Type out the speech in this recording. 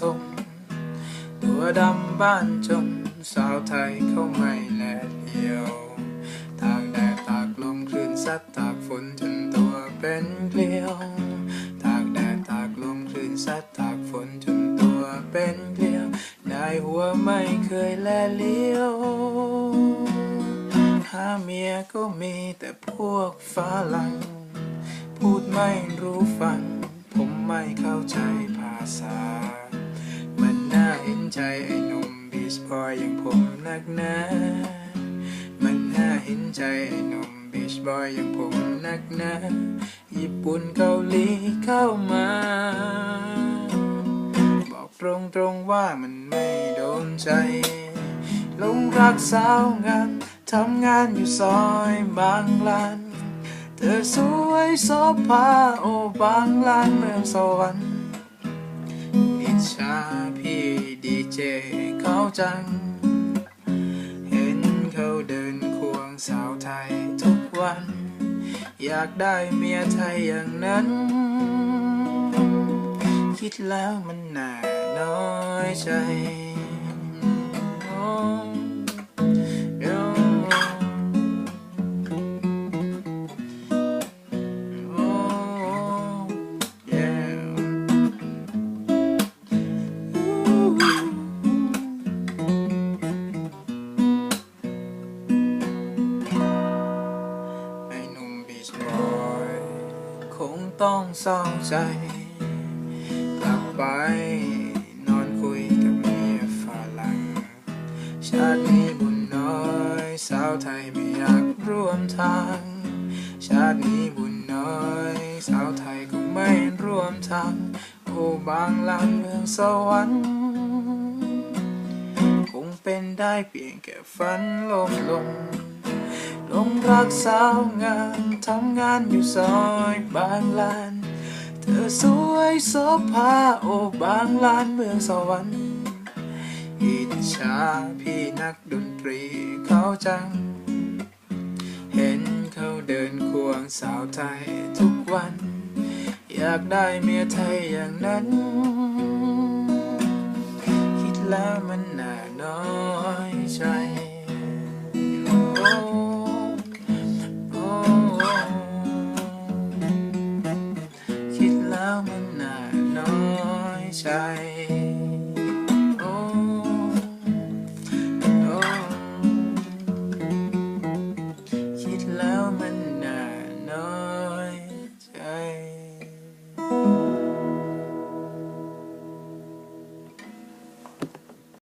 ทม ตัวดำบ้านจนสาวไทยเข้าไม่แลเดียว ตากแดดตากลมคลื่นซัดตากฝนจนตัวเป็นเกลียว ตากแดดตากลมคลื่นซัดตากฝนจนตัวเป็นเกลียว ได้หัวไม่เคยแลเลี้ยวหาเมียก็มีแต่พวกฝรั่งพูดไม่รู้ฟัง ไม่เข้าใจภาษา มันน่าเห็นใจไอ้หนุ่มบีชบอยอย่างผมนักหนามันน่าเห็นใจไอ้หนุ่มบีชบอยอย่างผมนักหนาญี่ปุ่นเกาหลีเข้ามา บอกตรงๆว่ามันไม่โดนใจลงรักสาวงามทำงานอยู่ซอยบางลาน เธอสวยโสภาโอบางลานเมืองสวรรค์อิจฉาพี่ดีเจเขาจัง เห็นเขาเดินควงสาวไทยทุกวัน อยากได้เมียไทยอย่างนั้น คิดแล้วมันหน่าน้อยใจ ต้องเศร้าใจกลับไป นอนคุยกับเมียฝรั่ง ชาตินี้บุญน้อย สาวไทยไม่อยากร่วมทาง ชาตินี้บุญน้อย สาวไทยก็ไม่ร่วมทาง โอ้บางลานเมืองสวรรค์คงเป็นได้เพียงแค่ฝันลมลง หลงรักสาวงามทำงานอยู่ซอยบางลาน เธอสวยโสภาโอบางลานเมืองสวรรค์อิจฉาพี่นักดนตรีเขาจัง เห็นเขาเดินควงสาวไทยทุกวัน อยากได้เมียไทยอย่างนั้น มันน่าน้อยใจ